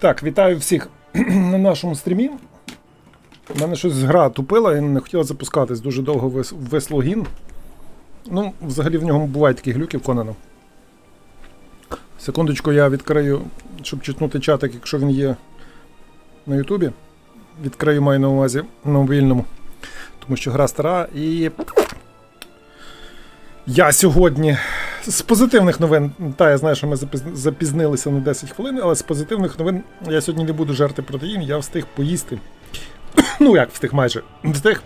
Так, вітаю всіх на нашому стрімі. У мене щось гра тупила і не хотіла запускатись. Дуже довго вис логін. Ну, взагалі в ньому бувають такі глюки в Конана. Секундочку, я відкрию, щоб чутнути чатик, якщо він є на Ютубі. Відкрию маю на увазі на мобільному. Тому що гра стара і. Я сьогодні з позитивних новин. Та, я знаю, що ми запізнилися на 10 хвилин, але з позитивних новин я сьогодні не буду жерти протеїн, я встиг поїсти. ну як встиг майже. Встиг.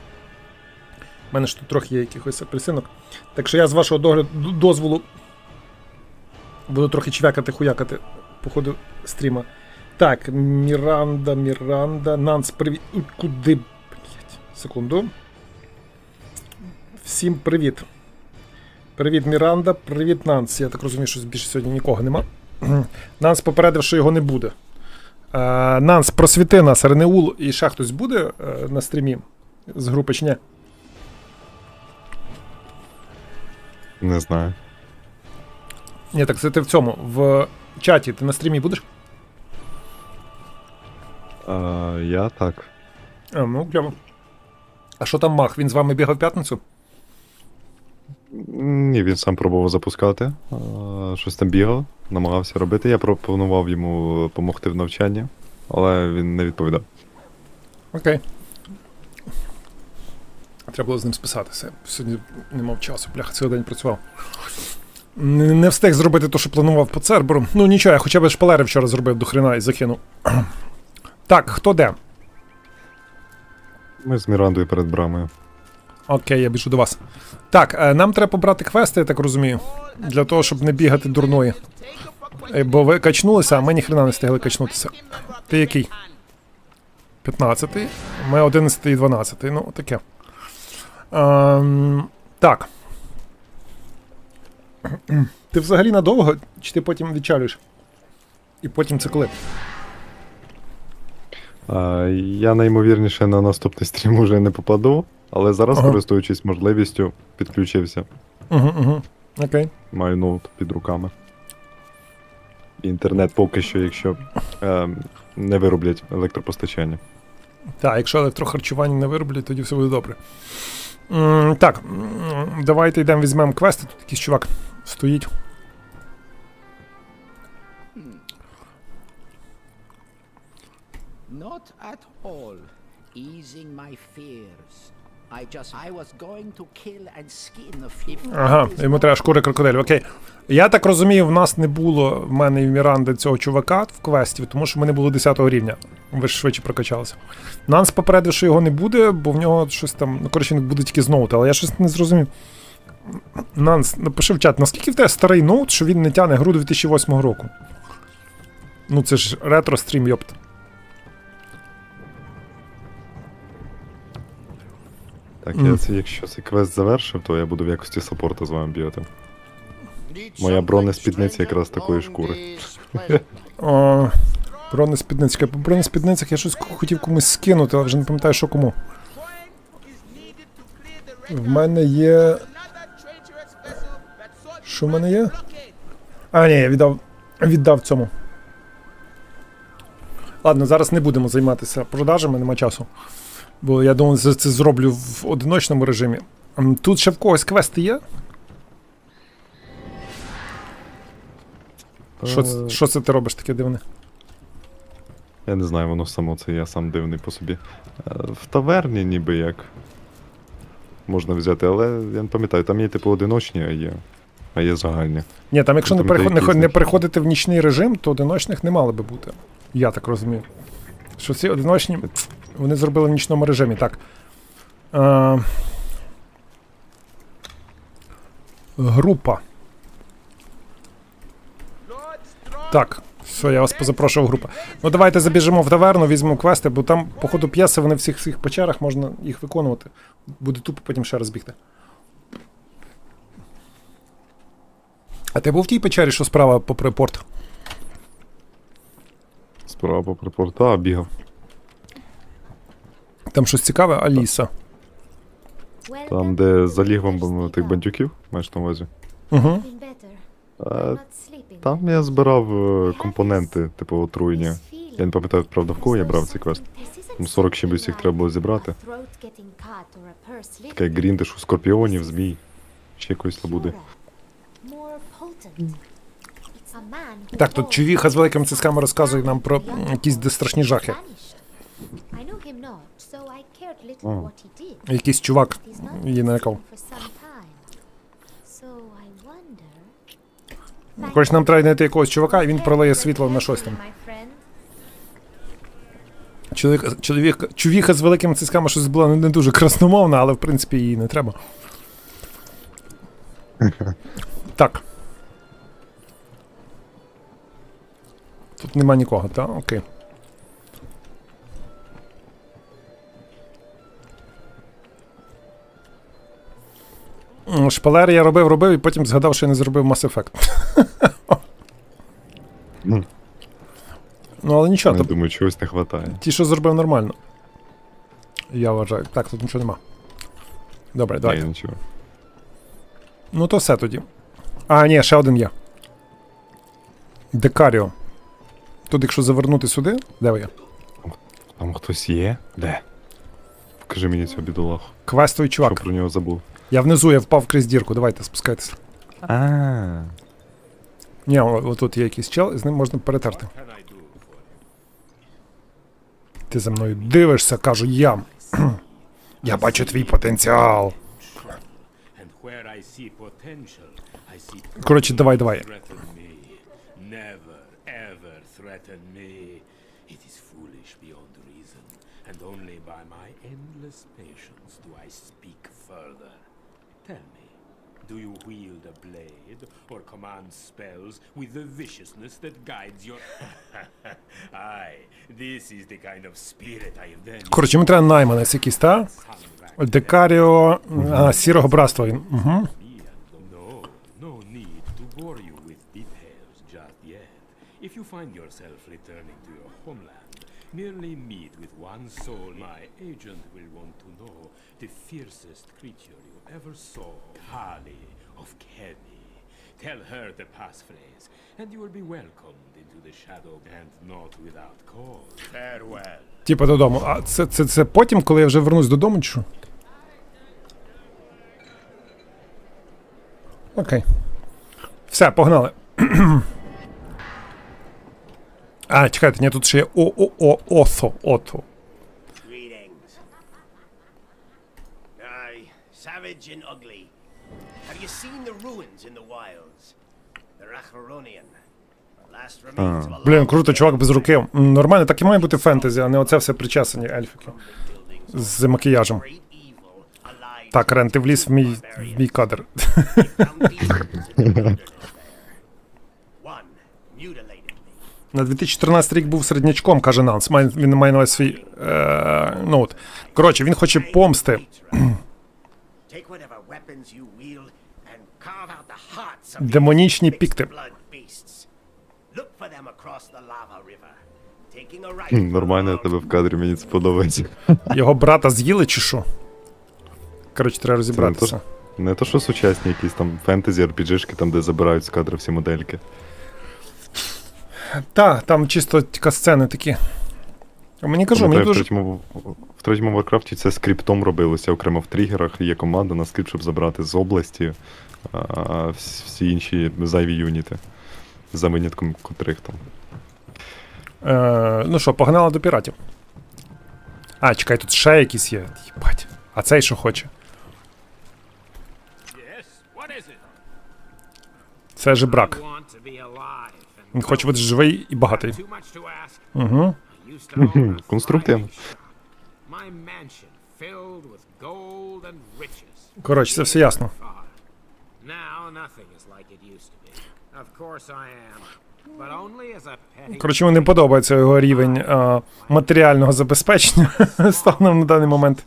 У мене ж тут трохи є якихось апельсинок. Так що я з вашого догляду, дозволу буду трохи чвякати, хуякати по ходу стріма. Так, Міранда, Міранда, Нанс, привіт. Куди? Блять. Секунду. Всім привіт. Привіт, Міранда, привіт, Нанс. Я так розумію, що більше сьогодні нікого нема. Нанс попередив, що його не буде. Е, Нанс, просвіти нас, Ренеул і ще хтось буде е, на стрімі з групи чи ні? Не знаю. Ні, так це ти в цьому. В чаті ти на стрімі будеш? А, я так. А, ну, кльово. А що там Мах? Він з вами бігав в п'ятницю? Ні, він сам пробував запускати. Щось там бігав, намагався робити. Я пропонував йому допомогти в навчанні, але він не відповідав. Окей. Треба було з ним списатися. Сьогодні не мав часу, бляха, цілий день працював. Не, встиг зробити те, що планував по Церберу. Ну нічого, я хоча б шпалери вчора зробив до хрена і закинув. Так, хто де? Ми з Мірандою перед брамою. Окей, я біжу до вас. Так, е, нам треба побрати квести, я так розумію. Для того, щоб не бігати дурної. Е, Бо ви качнулися, а ми ніхрена не встигли качнутися. Ти який? 15-й. Ми 11 і 12. Ну, таке. Ем, так. Ти взагалі надовго, чи ти потім відчалюєш? І потім це коли? Я наймовірніше на наступний стрім уже не попаду, але зараз, Ага. користуючись можливістю, підключився. Угу, угу. Окей. Маю ноут під руками. Інтернет поки що, якщо ем, не вироблять електропостачання. Так, якщо електрохарчування не вироблять, тоді все буде добре. М, так, давайте йдемо візьмемо квести. Тут якийсь чувак стоїть. Not at all. Easing my fears. Ага, йому треба шкури крокодилів. Окей. Я так розумію, в нас не було в мене і в Міранди цього чувака в квесті, тому що ми не було 10 рівня. Ви ж швидше прокачалися. Нанс попередив, що його не буде, бо в нього щось там. Ну, коротше, він буде тільки з ноута, але я щось не зрозумів. Нанс, напиши в чат, наскільки в тебе старий ноут, що він не тягне гру 2008 року? Ну, це ж ретро стрім, йопт. Так, я це, якщо цей квест завершив, то я буду в якості саппорта з вами бігати. Моя бронеспідниця якраз такої шкури. О, бронеспідниця. По бронеспідницях я щось хотів комусь скинути, але вже не пам'ятаю, що кому. В мене є. Що в мене є? А, ні, я віддав, віддав цьому. Ладно, зараз не будемо займатися продажами, нема часу. Бо я думаю, це, це зроблю в одиночному режимі. Тут ще в когось квести є? Що, це- Е, що це ти робиш таке дивне? Я не знаю, воно само це я сам дивний по собі. Е, В таверні ніби як. Можна взяти, але я не пам'ятаю, там є типу одиночні, а є. А є загальні. Ні, там якщо не, Там переход, не, не переходити в нічний режим, то одиночних не мали би бути. Я так розумію. Що ці одиночні вони зробили в нічному режимі. Так. Е, група. Так, все, я вас позапрошував група. Ну давайте забіжимо в таверну, візьмемо квести, бо там, по ходу п'єси, вони в всіх цих печерах можна їх виконувати. Буде тупо потім ще раз бігти. А ти був в тій печері, що справа попри порт? Справа попри порта бігав. Там щось цікаве, Аліса. Там, де заліг вам тих бандюків, маєш на увазі. Угу. Там я збирав е, компоненти, типу отруєння. Я не пам'ятаю, правда, в кого я брав цей квест. Там 40 чимось їх треба було зібрати. Таке гріндиш у скорпіонів, змій. Ще якоїсь лабуди. Так, тут Чувіха з великими цисками розказує нам про якісь де страшні жахи. Якийсь чувак її налякав. Коротше, нам треба знайти якогось чувака, і він пролиє світло на щось там. Чоловік, чоловік, чувіха з великими цисками щось була не, не дуже красномовна, але в принципі її не треба. Так. Тут нема нікого, так? Окей. Шпалер я робив, робив, і потім згадав, що я не зробив Mass Effect. Ну, Ну, але нічого, я то думаю, чогось не вистачає. ті, що зробив нормально. Я вважаю. Так, тут нічого нема. Добре, Ні, нічого. Ну то все тоді. А, ні, ще один є. Декаріо. Тут, якщо завернути сюди, де ви є? Там хтось є? Де? Покажи мені цього бідолаху. Квестовий Що чувак. про нього забув. Я внизу, я впав крізь дірку, давайте спускайтеся. А. Ні, отут є якийсь чел, і з ним можна перетерти. Ти за мною дивишся, кажу я. Я бачу твій потенціал. Коротше, давай, давай. Never, ever threaten me. It is foolish beyond reason, and only by my endless patience do I speak further. Tell me, do you wield a blade or command spells with the viciousness that guides your... Aye, this is the kind of spirit I have then Коротше, треба найманець якийсь, та? Декаріо. А, сірого братства. Угу. no, no need to bore you with details just yet. If you find yourself returning to your homeland, merely meet with one soul. My agent will want to know the fiercest creature you ever saw, Kali of Kemi. Tell her the passphrase, and you will be welcomed into the shadow, and not without cause. Farewell. Типа додому. А це, це, це потім, коли я вже вернусь додому, чи що? Окей. Все, погнали. а, чекайте, ні, тут ще є о-о-о-осо. Ото. Aye, savage and ugly. Have you seen the ruins in the wilds? The Racharonian. A Блін, круто, чувак без руки. Нормально, так і має бути фентезі, а не оце все причесані ельфіки. З макіяжем. Так, Рен, ти вліз в мій, в мій кадр. На 2014 рік був середнячком, каже Нанс. Він має на увазі свій е, ноут. Коротше, він хоче помсти. Take whatever weapons you wield and carve out the hearts of Демонічні пікти. Look for them across the lava river. Taking a right Нормально я тебе в кадрі, мені це подобається. Його брата з'їли чи що? Коротше, треба розібратися. Не то, що сучасні якісь там фентезі, RPG-шки, там, де забирають з кадра всі модельки. Та, там чисто тільки сцени такі. А мені кажу, мені Пам'ятаю, в дуже. третьому, в третьому Варкрафті це скриптом робилося, окремо в тригерах є команда на скрипт, щоб забрати з області а, всі інші зайві юніти. За винятком котрих там. Е, ну що, погнали до піратів. А, чекай, тут ще якісь є. Їбать. А цей що хоче? Це же брак. Він хоче бути живий і багатий. Угу. Конструктивно. Коротше, це все ясно. Коротше, мені подобається його рівень е, матеріального забезпечення станом на даний момент.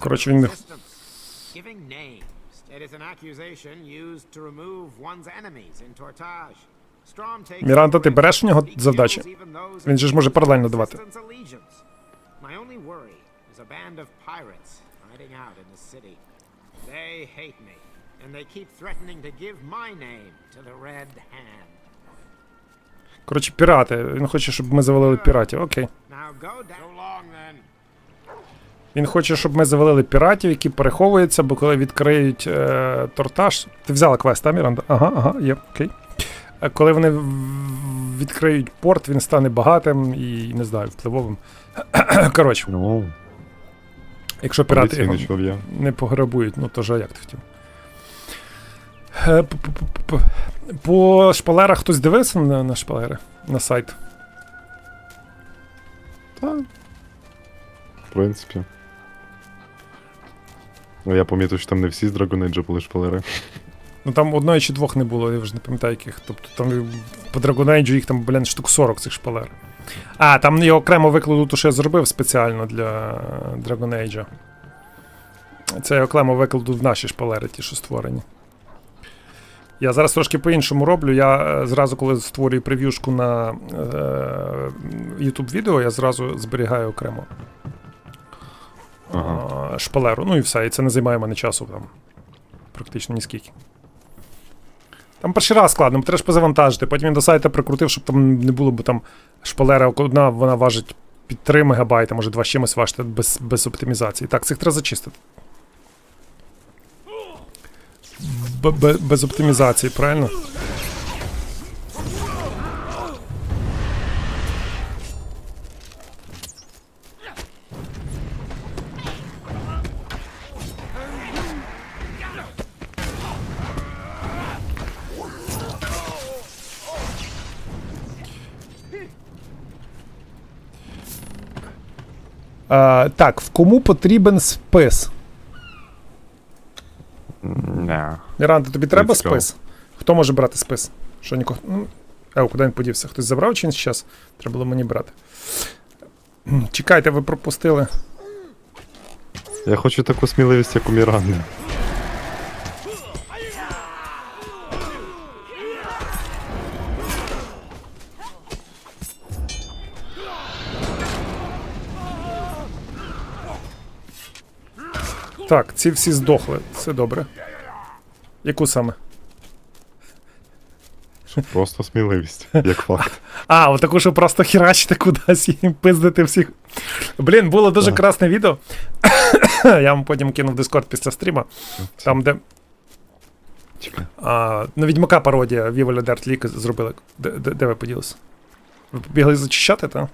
Коротше, він-. Giving names. It is an accusation used to remove one's enemies in Tortage. Strom takes Міранда, ти береш в нього завдачі? kills even those Він же ж може паралельно давати. My only worry is a band of pirates hiding out in the city. They They hate me, and they keep threatening to give my name to the Red Hand. Коротше, пірати. Він хоче, щоб ми завалили піратів. Окей. Now go down. So long then. Він хоче, щоб ми завалили піратів, які переховуються, бо коли відкриють е, тортаж. Ти взяла квест, та, Міранда? Ага, ага, є, окей. Е, Коли вони відкриють порт, він стане багатим і не знаю, впливовим. Коротше, Ну, якщо пірати його не не пограбують, ну то ж як ти хотів. Е, По шпалерах хтось дивився на, на шпалери? На сайт. Та. В принципі. Ну, я пам'ятаю, що там не всі з Dragon Age були шпалери. Ну там одної чи двох не було, я вже не пам'ятаю яких. Тобто там по Dragon Age їх там, блін, штук 40 цих шпалер. А, там я окремо викладу ту, що я зробив спеціально для Dragon Age. Це я окремо викладу в наші шпалери, ті, що створені. Я зараз трошки по-іншому роблю. Я е, зразу, коли створюю прев'юшку на е, YouTube відео, я зразу зберігаю окремо Ага. е, шпалеру. Ну і все. І це не займає мене часу там. Практично ні скільки. Там перший раз складно, треба ж позавантажити. Потім він до сайта прикрутив, щоб там не було, бо там шпалера одна, вона важить під 3 МБ, може 2 з чимось важити без, без оптимізації. Так, цих треба зачистити. Без оптимізації, правильно? Так, в кому потрібен спис? Не. Міранда, тобі треба спис? Хто може брати спис? Що нікого. Ну, Е, куди він подівся? Хтось забрав чи він зараз? Треба було мені брати. Чекайте, ви пропустили. Я хочу таку сміливість, як у Міранди. Так, ці всі здохли. Це добре. Яку саме? Просто сміливість, як факт. А, отаку, що просто херачити кудись і пиздити всіх. Блін, було дуже Так. красне відео. Я вам потім кинув Discord після стріма. Там, де Чекай. А, на Відьмака пародія la Dirt League зробили. Де, де, де ви поділися? Ви побігли зачищати, так?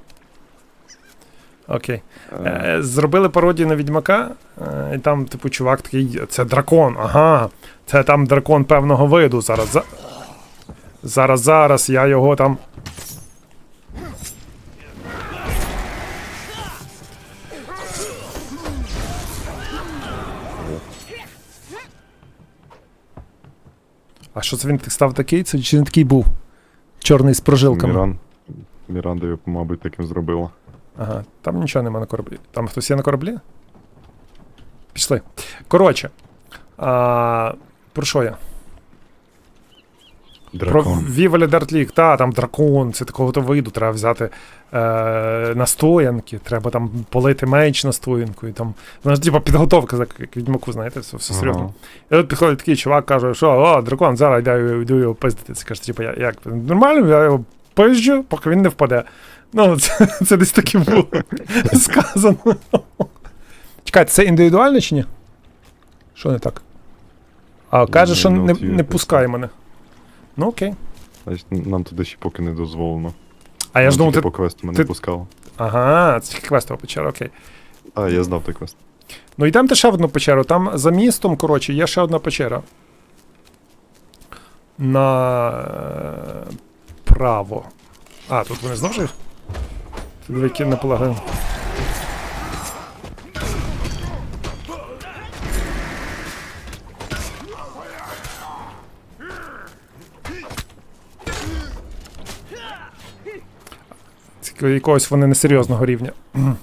Окей. Е, зробили пародію на Відьмака, е, і там, типу, чувак такий, це дракон, ага. Це там дракон певного виду. Зараз. За... Зараз, зараз, я його там. А що це він став такий? Це чи він такий був? Чорний з прожилками. Міран... Міранда його, мабуть, таким зробила. Ага, там нічого нема на кораблі. Там хтось є на кораблі? Пішли. Коротше. А, про що я? Про Дракон. La Dirt League. Та, там дракон, це такого то виду. Треба взяти е, настоянки, треба там полити меч настоянкою. Там, вона ж типа підготовка, як, як відьмаку, знаєте, все, все серйозно. Ага. І от підходить такий чувак, каже, що о, дракон, зараз йду, йду його пиздити. Це каже, типу, як? Нормально, я його пизджу, поки він не впаде. Ну, це, це десь таке було сказано. Чекайте, це індивідуально чи ні? Що не так? А каже, що Ну, не, не пускає мене. Ну окей. Значить, нам туди ще поки не дозволено. А я ж думав, ти. по квесту мене ти- пускало. Ага, це квестова печера, окей. А, я знав той квест. Ну йдемте ще в одну печеру. Там за містом, коротше, є ще одна печера. На е, право. А, тут вони знову ж. Наполягаю. Цікаво, якогось вони несерйозного рівня.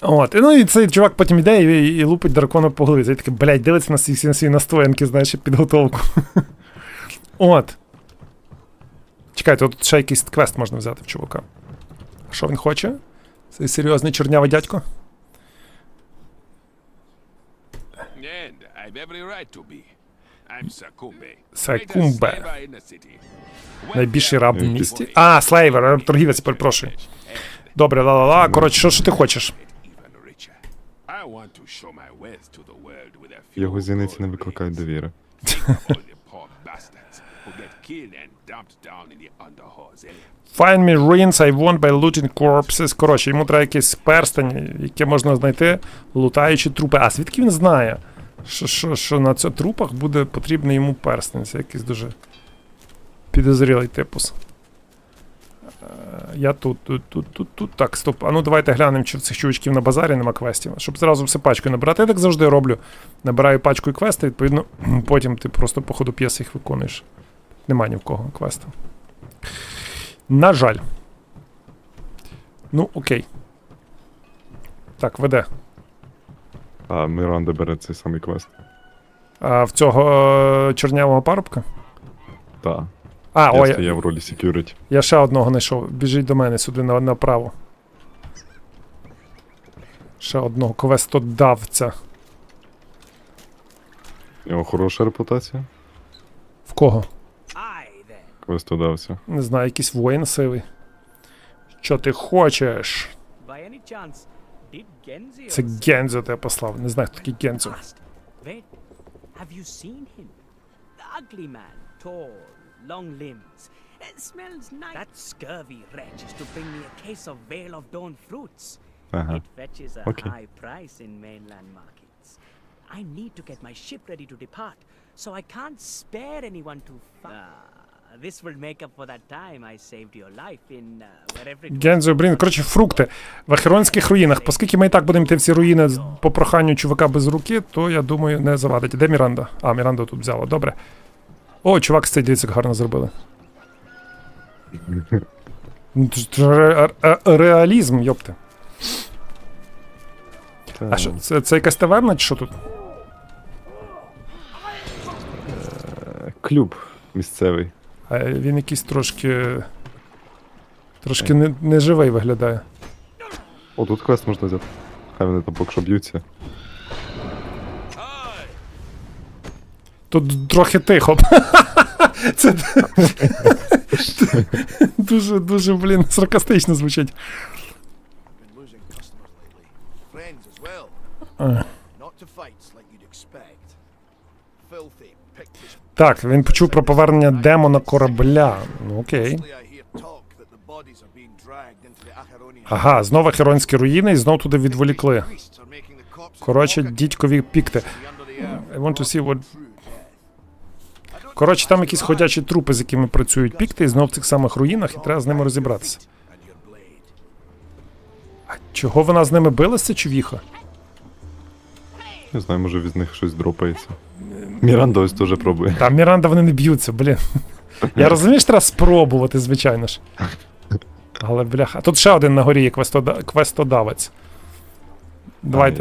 От, і ну і цей чувак потім іде і, і лупить дракона по голові. Цей такий, блядь, дивиться на всі, на свої настоянки, знаєш, підготовку. От. Чекайте, тут ще якийсь квест можна взяти в чувака. Що він хоче? Цей серйозний чорнявий дядько? City. Найбільший раб в місті. А, слейвер, торгівець, перепрошую. Добре, ла-ла-ла. Коротше, що ж ти хочеш? Його зіниці не викликають довіри. Eh? Find me ruins I want by looting corpses. Коротше, йому треба якийсь перстень, яке можна знайти, лутаючи трупи. А звідки він знає, що, що, що на цих трупах буде потрібний йому перстень? Це якийсь дуже підозрілий типус. Е, Я тут, тут, тут, тут, тут. Так, стоп. А ну давайте глянемо, чи в цих чувачків на базарі нема квестів. Щоб зразу все пачкою набирати. Я так завжди роблю. Набираю пачкою квести, відповідно, потім ти просто по ходу п'єси їх виконуєш. Нема ні в кого квесту. На жаль. Ну, окей. Так, веде. А Міранда бере цей самий квест. А в цього е, чорнявого парубка? Та. А, Я ой, я, в ролі security. я ще одного знайшов. Біжіть до мене сюди направо. Ще одного квестодавця. У нього хороша репутація. В кого? Квестодався. Не знаю, якийсь воїн сивий. Що ти хочеш? By any chance, did Genzi Це also Гензо тебе послав. Не знаю, хто такий Гензо. asked? Wait, have you seen him? The ugly man, tall, long limbs. It smells nice. That scurvy wretch is to bring me a case of Vale of Dawn fruits. Ага. It fetches a Okay. high price in mainland markets. I need to get my ship ready to depart, so I can't spare anyone to find. this Will make up that time I saved your life in uh. Гензо, блін, коротше, фрукти. В Ахеронських руїнах. Оскільки ми і так будемо йти в ці руїни по проханню чувака без руки, то я думаю, не завадить. Де Міранда? А, Міранда тут взяла, добре. О, чувак з дивіться, як гарно зробили. Ну, ре- ре- Реалізм, йопте. А що, це, це якась таверна, чи що тут? Клуб місцевий. А він якийсь трошки. Трошки не, неживий виглядає. О, тут квест можна взяти. Хай вони там поки що б'ються. Тут трохи тихо. Це дуже, дуже, блін, саркастично звучить. Так, він почув про повернення демона корабля. Ну окей. Ага, знову херонські руїни і знов туди відволікли. Коротше, дідькові пікти. I want to see what... Коротше, там якісь ходячі трупи, з якими працюють пікти, і знов в цих самих руїнах, і треба з ними розібратися. А чого вона з ними билася, чи віха? Не знаю, може від них щось дропається. Міранда ось теж пробує. Та Міранда вони не б'ються, блін. Я розумію, що треба спробувати, звичайно ж. Але бляха. Тут ще один на горі є квестода... квестодавець.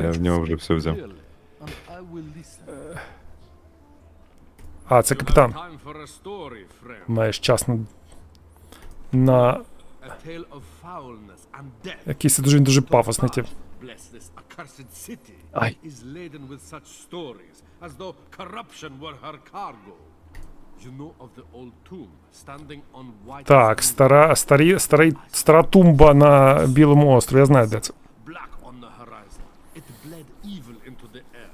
Я в нього вже все взяв. А, це капітан. Маєш час на. На. Якийсь дуже дуже пафосний тип. Bless this accursed city Aye. is laden with such stories, as though corruption were her cargo. You know of the old tomb standing on white Так, стара, старі, старий, стара тумба на Білому острові. Я знаю, де це. black on the horizon. It bled evil into the air.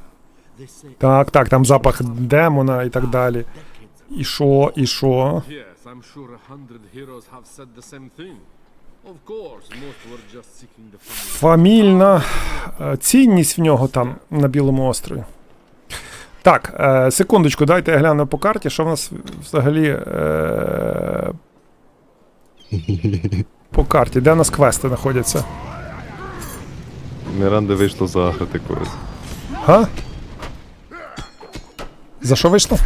They say Так, так, там запах демона і так далі. decades ago. І що, і що? Yes, I'm sure a hundred heroes have said the same thing. Of course, most were just seeking the family. Фамільна е, цінність в нього там на Білому острові. Так, е, секундочку, дайте я гляну по карті, що в нас взагалі. Е, по карті, де у нас квести знаходяться? Міранда вийшло заграти когось. Га? За що вийшло?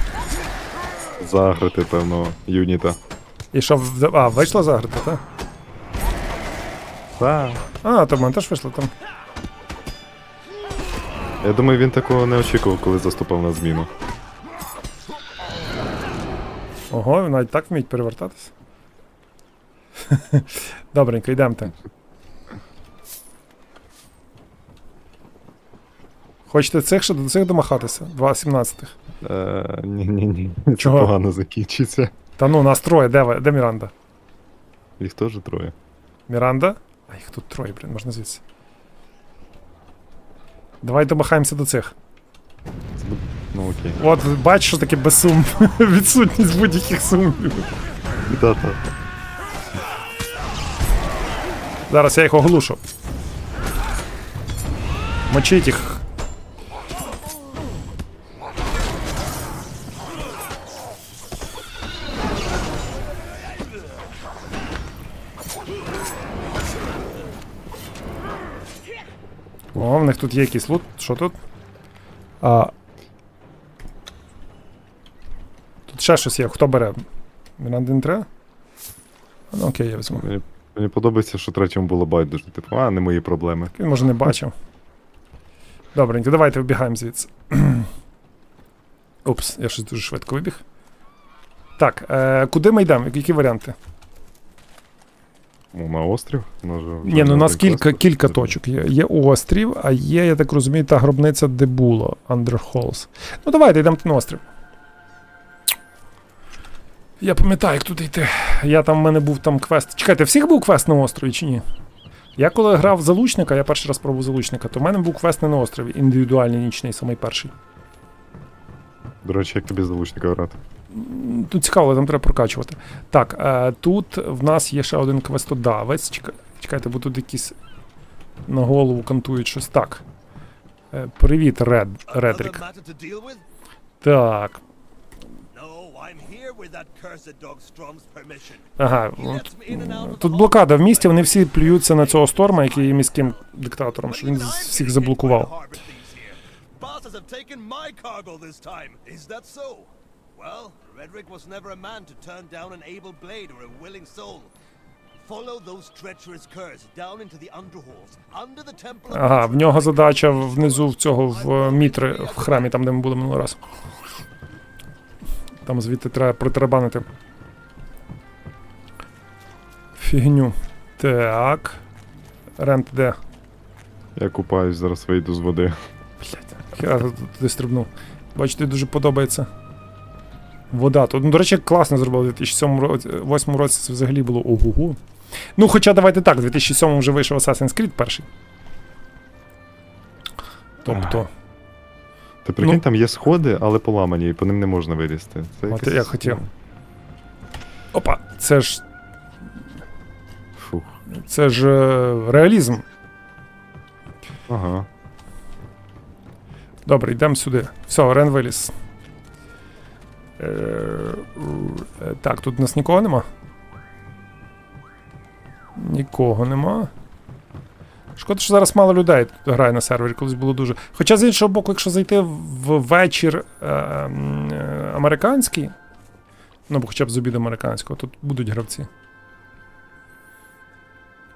Заграти, певно, юніта. І що в- А, вийшло заграти, так? Так. А, то в мене теж вийшло там. Я думаю, він такого не очікував, коли заступав на зміну. Ого, навіть так вміють перевертатися. Добренько, йдемте. Хочете цих ще до цих домахатися? Два 17 Е, ні-ні-ні. Це Чого? погано закінчиться. Та ну, нас троє, де ви? Де Міранда? Їх теж троє. Міранда? А їх тут троє, блін, можна звідси. Давай домахаємося до цих. Ну окей. От, бачиш, що таке без сум. Відсутність будь-яких сумнівів. Та-та. Зараз я їх оглушу. Мочіть їх. О, в них тут є якийсь лут. Що тут? А... Тут ще щось є. Хто бере? Міранди не треба? Ну, окей, я візьму. Мені, мені подобається, що третьому було байдуже. Типу, а, не мої проблеми. Він може не бачив. Добренько, давайте вибігаємо звідси. Упс, я щось дуже швидко вибіг. Так, е, куди ми йдемо? Які варіанти? Ну, на острів. На ж- Ні, ну у нас кілька, кілька точок є. Є острів, а є, я так розумію, та гробниця, де було Under Ну давайте йдемо на острів. Я пам'ятаю, як туди йти. Я там в мене був там квест. Чекайте, всіх був квест на острові чи ні? Я коли грав в залучника, я перший раз пробував залучника, то в мене був квест не на острові, індивідуальний нічний, самий перший. До речі, як тобі залучника грати? Тут цікаво, там треба прокачувати. Так, е, тут в нас є ще один квестодавець. Чекай, чекайте, бо тут якісь на голову кантують щось. Так. Е, привіт, Ред, Редрік. Так. Ага. От, Тут блокада в місті, вони всі плюються на цього сторма, який є міським диктатором, що він всіх заблокував. Well, Redrick was never a man to turn down an able blade or a willing soul. Follow those treacherous curs down into the underhalls, under the temple Ага, в нього задача внизу в цього в е, Мітри, в храмі, там, де ми були минулий раз. Там звідти треба притарабанити. Фігню. Так. Рент де? Я купаюсь, зараз вийду з води. Блять, я тут- туди стрибнув. Бачите, дуже подобається. Вода. Тут, ну, до речі, класно зробили. У 2007 році, 2008 році це взагалі було ого. Ну, хоча давайте так, в 2007 вже вийшов Assassin's Creed перший. Тобто, Ти прикинь, Ну. там є сходи, але поламані, і по ним не можна вилізти. Це от якось- я хотів. Опа, це ж. Фух. Це ж е, реалізм. Ага. Добре, йдемо сюди. Все, Рен виліз. Е, Так, тут у нас нікого нема. Нікого нема. Шкода, що зараз мало людей грає на сервері, колись було дуже. Хоча, з іншого боку, якщо зайти в вечір е, е, американський, ну бо хоча б з обіду американського, тут будуть гравці.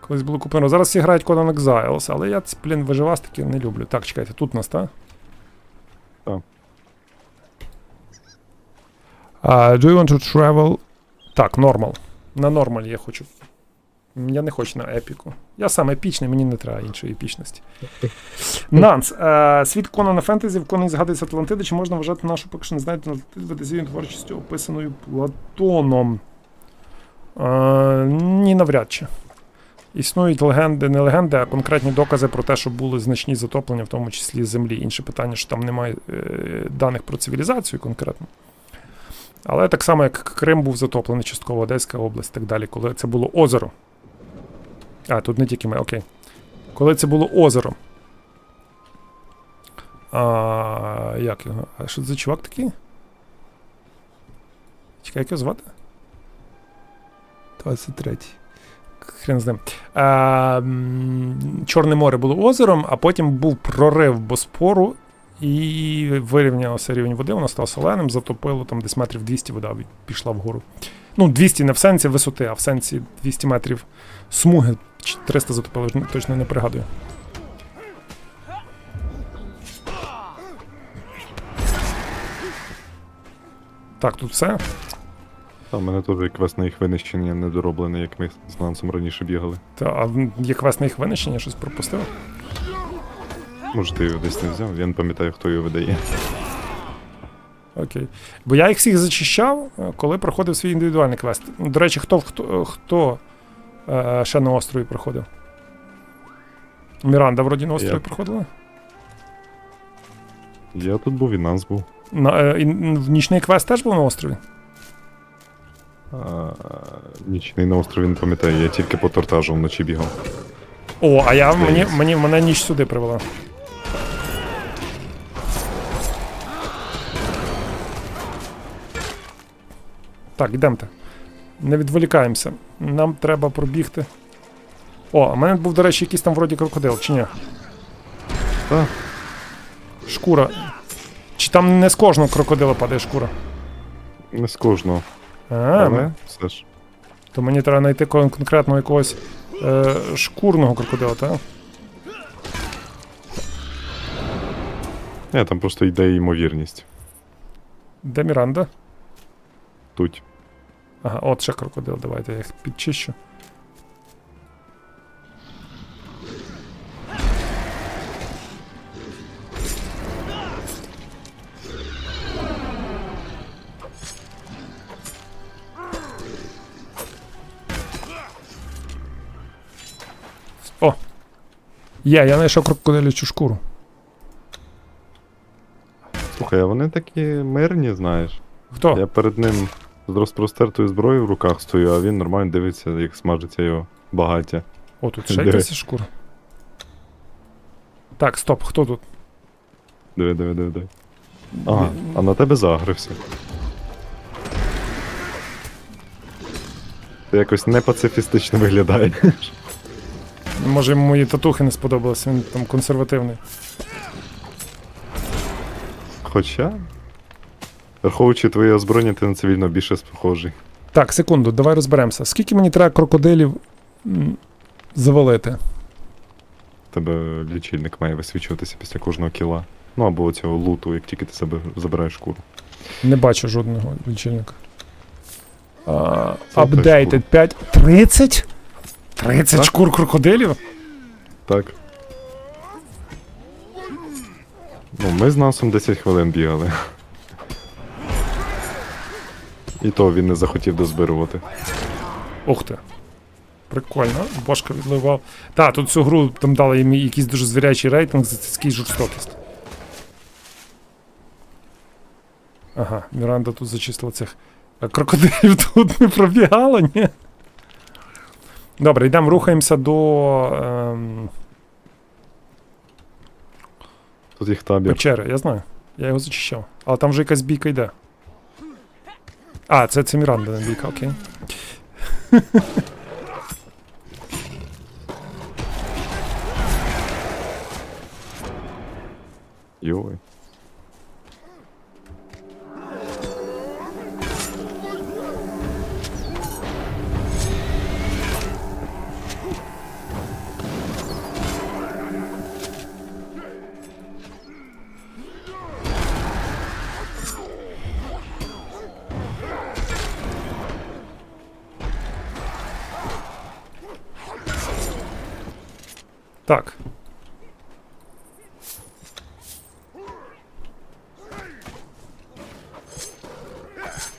Колись було куплено. Зараз всі грають Conan Exiles, але я, блін, виживастики не люблю. Так, чекайте, тут нас, так? Так. Uh, do you want to travel? Так, нормал. На нормалі я хочу. Я не хочу на епіку. Я сам епічний, мені не треба іншої епічності. Нанс. Е, світ Конана Фентезі, в Конані згадується Атлантида. Чи можна вважати нашу поки що не знаєте Атлантиду творчістю, описаною Платоном? Е, ні, навряд чи. Існують легенди, не легенди, а конкретні докази про те, що були значні затоплення, в тому числі землі. Інше питання, що там немає е, даних про цивілізацію конкретно. Але так само, як Крим був затоплений, частково Одеська область і так далі, коли це було озеро. А, тут не тільки ми, окей. Коли це було озеро. А, як його? А що це за чувак такий? Чекай, як його звати? 23. Хрен з ним. А, Чорне море було озером, а потім був прорив Боспору і вирівнялося рівень води, воно стало соленим, затопило там десь метрів 200 вода пішла вгору. Ну, 200 не в сенсі висоти, а в сенсі 200 метрів смуги. 300 затопило, точно не пригадую. Так, тут все. Там у мене теж є квест на їх винищення недороблений, як ми з Нансом раніше бігали. Та, а є квест на їх винищення, щось пропустив. Може, ти його десь не взяв, я не пам'ятаю, хто його видає. Окей. Бо я їх всіх зачищав, е, коли проходив свій індивідуальний квест. До речі, хто, хто, хто е, ще на острові проходив? Міранда вроді на острові Я. проходила? Я тут був і нас був. На, е, і в нічний квест теж був на острові? А, нічний на острові не пам'ятаю, я тільки по тортажу вночі бігав. О, а я мені, мені мене ніч сюди привела. Так, йдемте. Не відволікаємося. Нам треба пробігти. О, а в мене був, до речі, якийсь там вроді крокодил, чи ні? Так. Шкура. Чи там не з кожного крокодила падає шкура? Не з кожного. А, Але все ж. то мені треба знайти кон- конкретно якогось е, шкурного крокодила, так? Ні, там просто йде ймовірність. Де Міранда? Тут. Ага, от ще крокодил, давайте я їх підчищу. О! Є, я знайшов крокодилячу шкуру. Слухай, а вони такі мирні, знаєш. Хто? Я перед ним з розпростертою зброєю в руках стою, а він нормально дивиться, як смажиться його багаття. О, тут ще якась шкура. Так, стоп, хто тут? Диви, диви, диви, диви. Ага, а на тебе загрився. Ти якось не пацифістично виглядаєш. Може йому мої татухи не сподобалися, він там консервативний. Хоча. Враховуючи твоє озброєння, ти на цивільно більше схожий. Так, секунду, давай розберемося. Скільки мені треба крокодилів м, завалити? Тебе лічильник має висвічуватися після кожного кіла. Ну або цього луту, як тільки ти себе забираєш шкуру. Не бачу жодного лічильника. Це Updated 5. 30? 30 Так. шкур крокодилів? Так. Ну, ми з Насом 10 хвилин бігали. І то він не захотів дозбирувати. Ух ти. Прикольно, бошка відливав. Так, тут цю гру там дали їм якийсь дуже звірячий рейтинг за цицький жорстокість. Ага, Міранда тут зачислила цих. А крокодилів тут не пробігало, ні? Добре, йдемо, рухаємося до ем, Тут їх табір. печери, я знаю. Я його зачищав. Але там вже якась бійка йде. А, це, це Міранда не бійка, окей. Йой. Так,